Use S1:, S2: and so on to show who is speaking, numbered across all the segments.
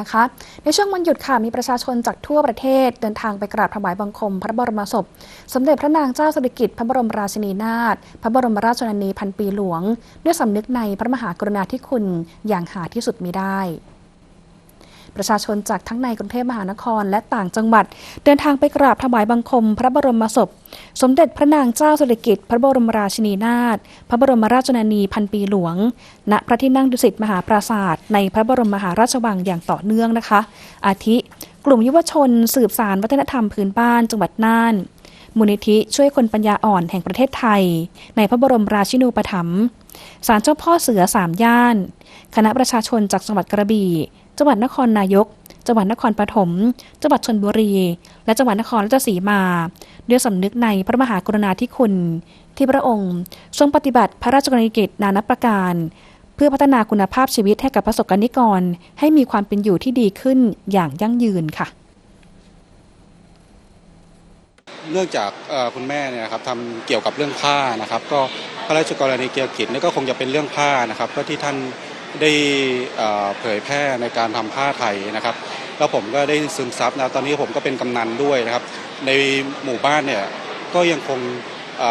S1: นะคะในช่วงวันหยุดค่ะมีประชาชนจากทั่วประเทศ เดินทางไปกราบถวายบังคม พระบรมศพ สมเด็จพระนางเจ้าสิริกิติ์พระบรมราชินีนาถพระบรมราชชนนีพันปีหลวง ด้วยสำนึกในพระมหากรุณาธิคุณอย่างหาที่สุดมิได้ประชาชนจากทั้งในกรุงเทพมหานครและต่างจังหวัด เดินทางไปกราบถวายบังคม พระบรมศพ สมเด็จพระนางเจ้าสิริกิติ์พระบรมราชินีนาถพระบรมราชชนนีพันปีหลวง ณพระที่นั่งดุสิตมหาปราศาสตร์ในพระบรมมหาราชวังอย่างต่อเนื่องนะคะ อาทิ กลุ่มยุวชน สืบสารวัฒนธรรมพื้นบ้านจังหวัดน่านมูลนิธิช่วยคนปัญญาอ่อนแห่งประเทศไทย ในพระบรมราชินูปถัมภ์ศาลเจ้าพ่อเสือสามย่าน คณะประชาชนจากจังหวัดกระบี่ จังหวัดนครนายก จังหวัดนครปฐม จังหวัดชนบุรี และจังหวัดนครราชสีมา ด้วยสำนึกในพระมหากรุณาธิคุณ ที่พระองค์ทรงปฏิบัติพระราชกรณียกิจนานับประการ เพื่อพัฒนาคุณภาพชีวิตให้กับประสบกรณิกร ให้มีความเป็นอยู่ที่ดีขึ้นอย่างยั่งยืนค่ะ
S2: เนื่องจากคุณแม่เนี่ยนะครับทำเกี่ยวกับเรื่องผ้านะครับ ก็พระราชกรณียกิจนี่ก็คงจะเป็นเรื่องผ้านะครับก็ที่ท่าน ได้เผยแพร่ในการทำผ้าไทยนะครับ แล้วผมก็ได้ซึมซับนะตอนนี้ผมก็เป็นกำนันด้วยนะครับ ในหมู่บ้านเนี่ยก็ยังคงอ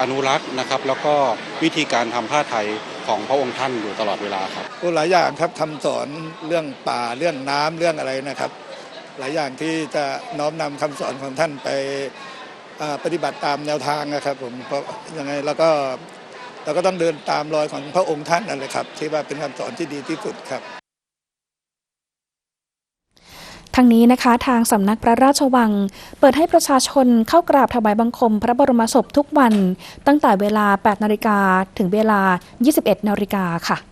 S2: อนุรักษ์นะครับ แล้วก็วิธีการทำผ้าไทยของพระองค์ท่านอยู่ตลอดเวลาครับ
S3: โอ้หลายอย่างครับคำสอนเรื่องป่าเรื่องน้ำเรื่องอะไรนะครับ หลายอย่างที่จะน้อมนำคำสอนของท่านไปปฏิบัติตามแนวทางนะครับผมเพราะยังไงเราก็ เราก็ต้องเดินตามรอยของพระองค์ท่านนั่นแหละครับ ที่ว่าเป็นคำสอนที่ดีที่สุดครับ
S1: ทั้งนี้นะคะทางสำนักพระราชวัง เปิดให้ประชาชนเข้ากราบถวายบังคม พระบรมศพทุกวัน ตั้งแต่เวลา 8 นาฬิกาถึงเวลา 21 นาฬิกาค่ะ